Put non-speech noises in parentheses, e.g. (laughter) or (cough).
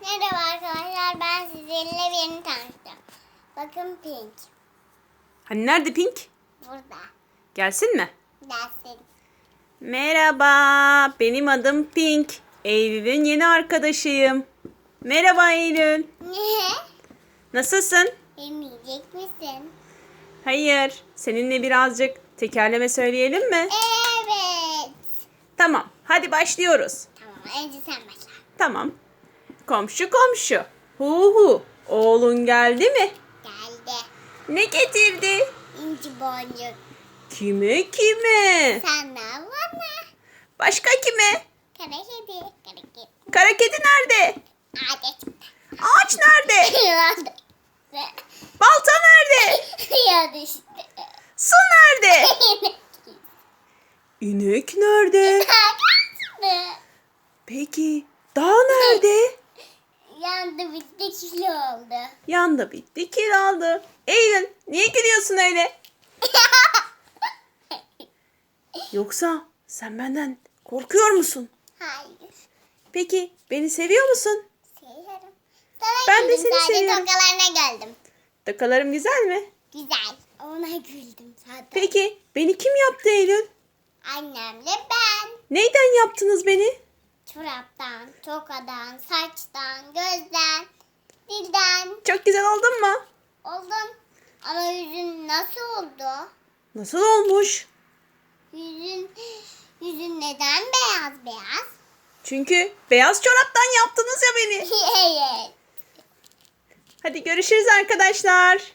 Merhaba arkadaşlar ben sizinle birini tanıştım. Bakın Pink Hani nerede Pink? burada. Gelsin mi? Dersin. Merhaba, benim adım Pink. Eylül'ün yeni arkadaşıyım. Merhaba Eylül. Ne? Nasılsın? Yemeyecek misin? Hayır, seninle birazcık tekerleme söyleyelim mi? Evet. Tamam, hadi başlıyoruz. Tamam önce sen başla. Tamam. Komşu komşu. Hu hu. Oğlun geldi mi? Geldi. Ne getirdi? İnci boncuk. Kime kime? Sana bana. Başka kime? Kara kedi. Kara kedi. Kara kedi nerede? Adet. Ağaç nerede? (laughs) Balta nerede? (laughs) Yandı işte. Su nerede? (laughs) İnek nerede? Peki dağ nerede? Yandı bitti kilo oldu. Yandı bitti kiraldı. Eylül niye gülüyorsun öyle? (laughs) Yoksa sen benden korkuyor musun? Hayır. Peki beni seviyor musun? Seviyorum. Sana Ben de seni sadece seviyorum. tokalarına güldüm. Takalarım güzel mi? Güzel. Ona güldüm zaten. Peki beni kim yaptı Eylül? Annemle ben. Neyden yaptınız beni? Çoraptan, tokadan, saçtan, gözden, dilden Çok güzel oldun mu? oldum. Ama yüzün nasıl oldu? Nasıl olmuş? Yüzün, yüzün neden beyaz beyaz? Çünkü beyaz çoraptan yaptınız ya beni. (laughs) evet. Hadi görüşürüz arkadaşlar.